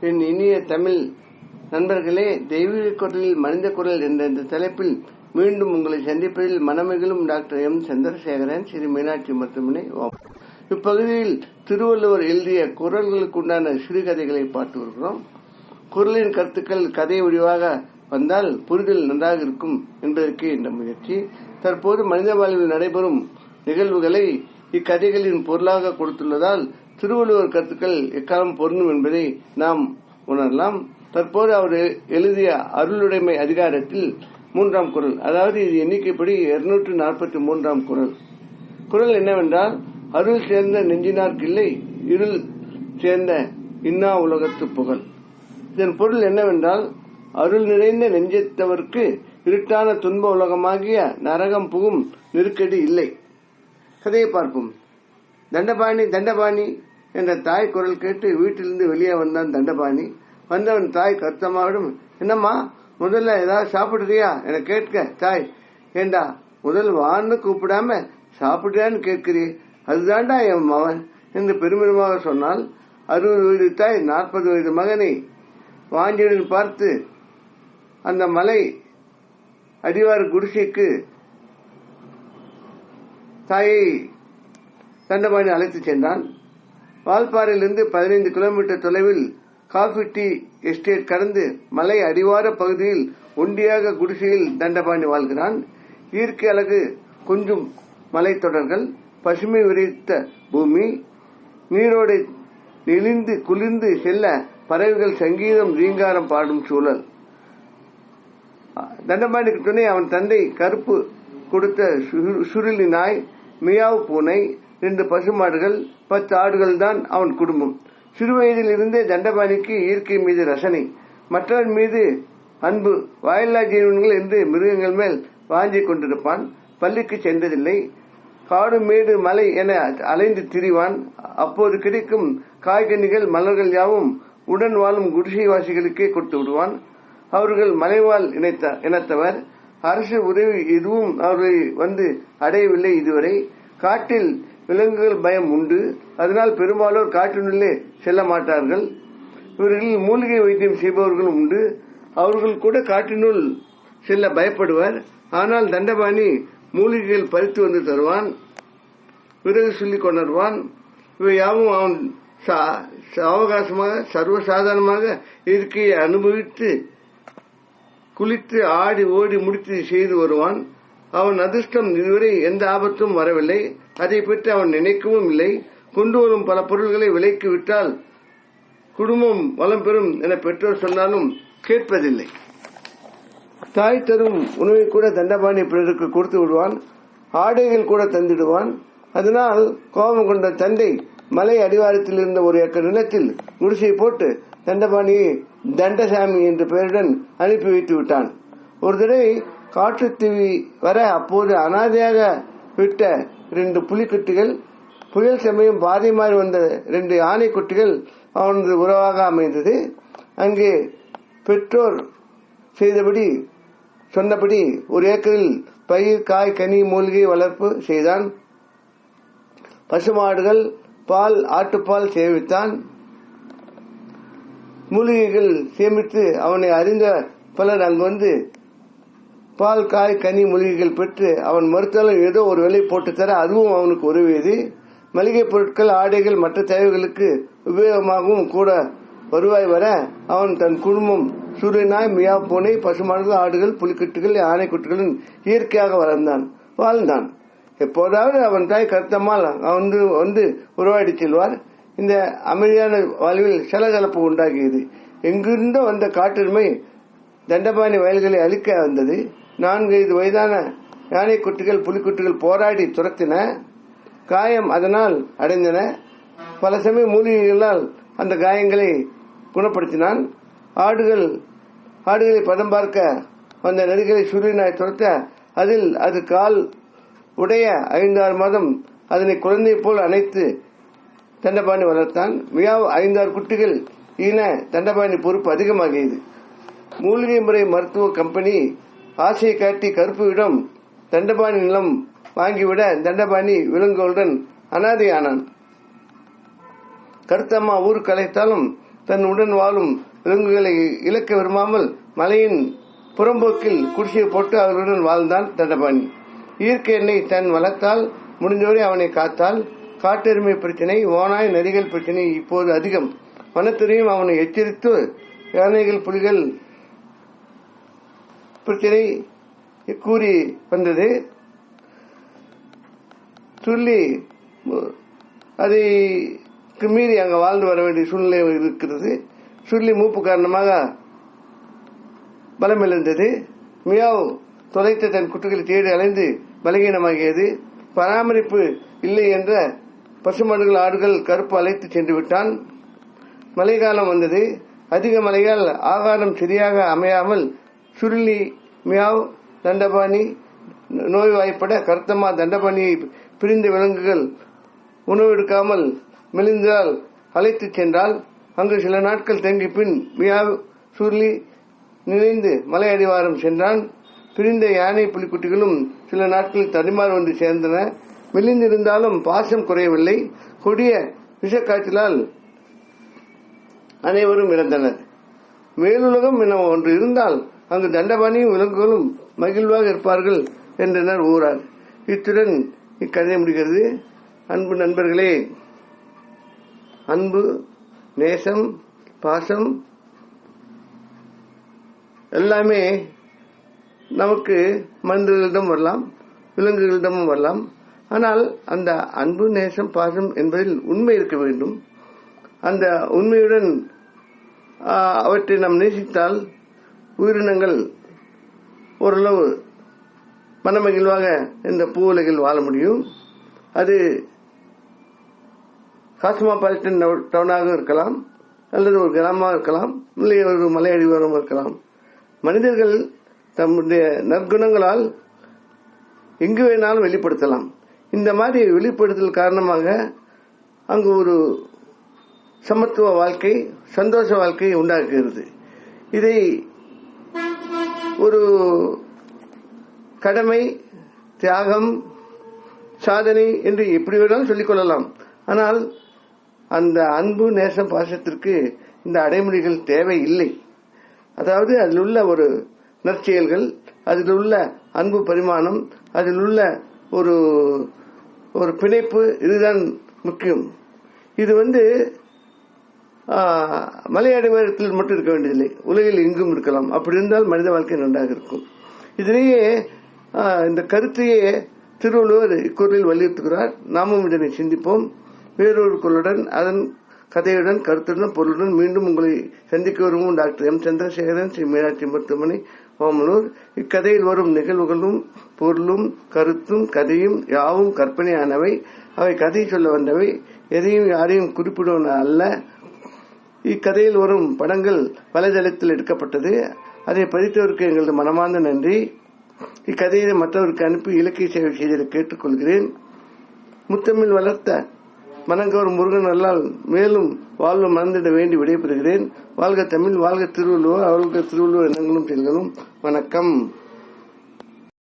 என் இனிய தமிழ் நண்பர்களே தெய்வீக குரலில் மனித குரல் என்ற இந்த தலைப்பில் மீண்டும் உங்களை சந்திப்பதில் மனமகிழும் டாக்டர் எம். சந்திரசேகரன் ஸ்ரீ மீனாட்சி மருத்துவமனை இப்பகுதியில் திருவள்ளுவர் எழுதிய குரல்களுக்குண்டான சிறுகதைகளை பார்த்து வருகிறோம். குரலின் கருத்துக்கள் கதை வடிவாக வந்தால் புரிதல் நன்றாக இருக்கும் என்பதற்கு இந்த முயற்சி. தற்போது மனித வாழ்வில் நடைபெறும் நிகழ்வுகளை இக்கதைகளின் பொருளாக கொடுத்துள்ளதால் திருவள்ளுவர் கருத்துக்கள் எக்காலம் பொருந்தும் என்பதை நாம் உணரலாம். தற்போது அவர் எழுதிய அருளுடைமை அதிகாரத்தில் மூன்றாம் குரல் அதாவது இது எண்ணிக்கைப்படி இருநூற்று நாற்பத்தி மூன்றாம் குரல். குரல் என்னவென்றால் அருள் சேர்ந்த நெஞ்சினார்க்கில்லை இருள் சேர்ந்த இன்னா உலகத்து புகழ். இதன் பொருள் என்னவென்றால் அருள் நிறைந்த நெஞ்சத்தவர்க்கு இருட்டான துன்ப உலகமாகிய நரகம் புகும் நெருக்கடி இல்லை. கதையை பார்ப்போம். தண்டபாணி தண்டபாணி என்ற தாய் குரல் கேட்டு வீட்டிலிருந்து வெளியே வந்தான் தண்டபாணி. வந்தவன் தாய் கருத்தம்மாவிடம் என்னம்மா முதல்ல ஏதாவது சாப்பிடுறியா? என கேட்க தாய். ஏண்டா முதல் வான்னு கூப்பிடாம சாப்பிடுறியான்னு கேட்கிறீ அதுதான்டா என் மகன் என்று பெருமிதமாக சொன்னால் அறுபது வயது தாய் நாற்பது வயது மகனை. வாஞ்சியுடன் பார்த்து அந்த மலை அடிவார் குடிசைக்கு தாயை தண்டபாணி அழைத்துச் சென்றான். வால்பாறையிலிருந்து பதினைந்து கிலோமீட்டர் தொலைவில் காஃபி டீ எஸ்டேட் கடந்து மலை அடிவார பகுதியில் ஒண்டியாக குடிசையில் தண்டபாணி வாழ்கிறான். இயற்கை அழகு கொஞ்சம் மலைத்தொடர்கள் பசுமை விரித்த பூமி நீரோடை நெளிந்து குளிர்ந்து செல்ல பறவைகள் சங்கீதம் ரீங்காரம் பாடும் சூழல். தண்டபாணிக்கு துணை அவன் தந்தை கருப்பு கொடுத்த சு- சுருளி நாய் மியாவ் பூனை ரெண்டு பசுமாடுகள் பத்து ஆடுகள் தான் அவன் குடும்பம். சிறுவயதில் இருந்தே தண்டபாணிக்கு இயற்கை மீது ரசனை. மற்றவர் மீது அன்பு. வாயில்லா ஜீவன்கள் என்று மிருகங்கள் மேல் வாஞ்சி கொண்டிருப்பான். பள்ளிக்கு சென்றதில்லை. காடு மேடு மலை என அலைந்து திரிவான். அப்போது கிடைக்கும் காய்கனிகள் மலர்கள் யாவும் உடன் வாழும் குடிசைவாசிகளுக்கே கொடுத்து விடுவான். அவர்கள் மலைவாழ் இணைத்த இனத்தவர். அரசு உதவி எதுவும் அவர்களை வந்து அடையவில்லை இதுவரை. காட்டில் விலங்குகள் பயம் உண்டு. அதனால் பெரும்பாலோர் காட்டினுள்ளே செல்ல மாட்டார்கள். இவர்களில் மூலிகை வைத்தியம் செய்பவர்களும் உண்டு. அவர்கள் கூட காட்டினுள் செல்ல பயப்படுவர். ஆனால் தண்டபாணி மூலிகைகள் பறித்து வந்து தருவான். பிறகு சொல்லிக் கொணர்வான் இவை யாவும் அவன் சா- சர்வசாதாரணமாக இயற்கையை அனுபவித்து குளித்து ஆடி ஓடி முடித்து செய்து வருவான். அவன் அதிர்ஷ்டம் இதுவரை எந்த ஆபத்தும் வரவில்லை. அதை பற்றி அவன் நினைக்கவும் இல்லை. கொண்டு வரும் பல பொருள்களை விலைக்கு விட்டால் குடும்பம் வளம் பெறும் என பெற்றோர் சொன்னாலும் கேட்பதில்லை. தாய் தரும் உணவை கூட தண்டபாணி பிறருக்கு கொடுத்து விடுவான். ஆடைகள் கூட தந்திடுவான். அதனால் கோபம் கொண்ட தந்தை மலை அடிவாரத்தில் இருந்த ஒரு ஏக்கர் நிலத்தில் குடிசை போட்டு தண்டபாணியை தண்டசாமி என்ற பெயருடன் அனுப்பி வைத்து விட்டான். ஒரு தடவை காற்றுத்தீவி வர அப்போது அனாதையாக விட்ட ரெண்டு புலிக்குட்டிகள் புயல் சமயம் பாதை மாறி வந்த ரெண்டு ஆணைக்குட்டிகள் அவனது உறவாக அமைந்தது. அங்கே பெற்றோர் செய்தபடி சொன்னபடி ஒரு ஏக்கரில் பயிர் காய் கனி மூலிகை வளர்ப்பு செய்தான். பசுமாடுகள் பால் ஆட்டுப்பால் சேமித்தான். மூலிகைகள் சேமித்து அவனை அறிந்த பலர் அங்கு வந்து பால் காய் கனி மூலிகைகள் பெற்று அவன் மறுத்தாலும் ஏதோ ஒரு விலை போட்டு தர அதுவும் அவனுக்கு உதவியது. மளிகை பொருட்கள் ஆடைகள் மற்ற தேவைகளுக்கு உபயோகமாகவும் கூட வருவாய் வர அவன் தன் குடும்பம் சூரியனாய் மியா பூனை பசுமாடுகள் ஆடுகள் புலிக்கட்டுகள் ஆனைக்குட்டுகளும் இயற்கையாக வளர்ந்தான் வாழ்ந்தான். எப்போதாவது அவன் தாய் கருத்தம்மாள் வந்து வந்து உருவாடி செல்வார். இந்த அமைதியான வாழ்வில் சலகலப்பு உண்டாகியது. எங்கிருந்தோ வந்த காட்டெருமை தண்டபாணி வயல்களை அழிக்க வந்தது. நான்கு ஐந்து வயதான யானை குட்டிகள் புலிக்குட்டிகள் போராடி துரத்தின காயம் அதனால் அடைந்தன. பல சமயம் மூலிகைகளால் அந்த காயங்களை குணப்படுத்தினான். ஆடுகள் ஆடுகளை பதம் பார்க்க வந்த நெறிகளை சூரியனாய் துரத்த அதில் அது கால் உடைய ஐந்தாறு மாதம் அதனை குழந்தை போல் அணைத்து தண்டபாணி வளர்த்தான். மியாவ் ஐந்தாறு குட்டிகள் ஈன தண்டபாணி பொறுப்பு அதிகமாகியது. மூலிகை முறை மருத்துவ கம்பெனி ஆசையை காட்டி கருப்புவிடம் தண்டபாணி நிலம் வாங்கிவிட தண்டபாணி விலங்குகளுடன் அனாதையானான். கருத்தம்மா ஊருக்கு அழைத்தாலும் தன் உடன் வாழும் விலங்குகளை இழக்க விரும்பாமல் மலையின் புறம்போக்கில் குடிசையை போட்டு அவர்களுடன் வாழ்ந்தான் தண்டபாணி. இயற்கை எண்ணெய் தன் வளர்த்தால் முடிந்தவரை அவனை காத்தால் காட்டெருமை பிரச்சனை ஓனாய் நதிகள் பிரச்சனை இப்போது அதிகம். வனத்துறையும் அவனை எச்சரித்து யானைகள் புலிகள் பிரச்சனை கூறி வந்தது. சொல்லி அதை மீறி அங்கே வாழ்ந்து வர வேண்டிய சூழ்நிலை இருக்கிறது. சொல்லி மூப்பு காரணமாக பலமிழந்தது மியாவ் தொலைத்த தன் குட்டுகளை தேடி அலைந்து பலகீனமாகியது. பராமரிப்பு இல்லை என்ற பசுமாடுகள் ஆடுகள் கருப்பு அழைத்து சென்று விட்டான். மழைக்காலம் வந்தது. அதிக மழையால் ஆகாரம் சரியாக அமையாமல் சுருளி மியாவ் தண்டபாணி நோய்வாய்ப்பட கருத்தமா தண்டபாணியை பிரிந்த விலங்குகள் உணவு எடுக்காமல் மெலிந்தால் அழைத்து சென்றால் அங்கு சில நாட்கள் தங்கி பின் மியாவ் சுருளி நினைந்து மலை அடிவாரம் சென்றான். பிரிந்த யானை புலிக்குட்டிகளும் சில நாட்கள் தடுமாறு வந்து சேர்ந்தன. மெலிந்திருந்தாலும் பாசம் குறையவில்லை. கொடிய விஷக்காய்ச்சலால் அனைவரும் இறந்தனர். மேலுலகம் என ஒன்று இருந்தால் அங்கு தண்டபாணியும் விலங்குகளும் மகிழ்வாக இருப்பார்கள் என்றனர் ஊரார் இத்துடன் இக்கதை முடிகிறது. அன்பு நண்பர்களே அன்பு நேசம் பாசம் எல்லாமே நமக்கு மனிதர்களிடம் வரலாம் விலங்குகளிடமும் வரலாம். ஆனால் அந்த அன்பு நேசம் பாசம் என்பதில் உண்மை இருக்க வேண்டும். அந்த உண்மையுடன் அவற்றை நாம் நேசித்தால் உயிரினங்கள் ஓரளவு மனமகிழ்வாக இந்த பூ உலகில் வாழ முடியும். அது காஸ்மாபாலிட்டன் டவுனாக இருக்கலாம் அல்லது ஒரு கிராமமாக இருக்கலாம் இல்லை ஒரு மலை இருக்கலாம். மனிதர்கள் தம்முடைய நற்குணங்களால் எங்கு வேணாலும் வெளிப்படுத்தலாம். இந்த மாதிரி வெளிப்படுத்தல் காரணமாக அங்கு ஒரு சமத்துவ வாழ்க்கை சந்தோஷ வாழ்க்கை உண்டாக்குகிறது இதை ஒரு கடமை தியாகம் சாதனை என்று எப்படி வேணாலும் சொல்லிக் கொள்ளலாம். ஆனால் அந்த அன்பு நேசம் பாசத்திற்கு இந்த அடைமொழிகள் தேவை இல்லை அதாவது அதில் உள்ள ஒரு நற்செயல்கள் அதில் உள்ள அன்பு பரிமாணம் அதில் உள்ள ஒரு ஒரு பிணைப்பு இதுதான் முக்கியம். இது வந்து மலையடிவாரத்தில் மட்டும் இருக்க வேண்டியதில்லை. உலகில் எங்கும் இருக்கலாம். அப்படி இருந்தால் மனித வாழ்க்கை நன்றாக இருக்கும். இதிலேயே இந்த கருத்தையே திருவள்ளுவர் இக்குறளில் வலியுறுத்துகிறார். நாமும் இதனை சிந்திப்போம். வேறொரு குரலுடன் அதன் கதையுடன் கருத்துடன் பொருளுடன் மீண்டும் உங்களை சந்திக்க வருவோம். Doctor M. சந்திரசேகரன் ஸ்ரீ மீனாட்சி மருத்துவமனை ஓமலூர். இக்கதையில் வரும் நிகழ்வுகளும் பொருளும் கருத்தும் கதையும் யாவும் கற்பனையானவை. அவை கதை சொல்ல வந்தவை. எதையும் யாரையும் குறிப்பிடுவன அல்ல. இக்கதையில் வரும் படங்கள் வலைதளத்தில் எடுக்கப்பட்டது. அதை பதித்தவருக்கு எங்களது மனமார்ந்த நன்றி. இக்கதையை மற்றவருக்கு அனுப்பி இலக்கிய சேவை செய்ததை கேட்டுக்கொள்கிறேன். முத்தமிழ் வளர்த்த மனங்கவர் முருகன் அல்லால் மேலும் வாழ்வு மறந்திட வேண்டி விடைபெறுகிறேன். வாழ்க தமிழ் வாழ்க திருவள்ளுவர் அவர்களுக்கு திருவள்ளுவர் எண்ணங்களும் செல்களும் வணக்கம்.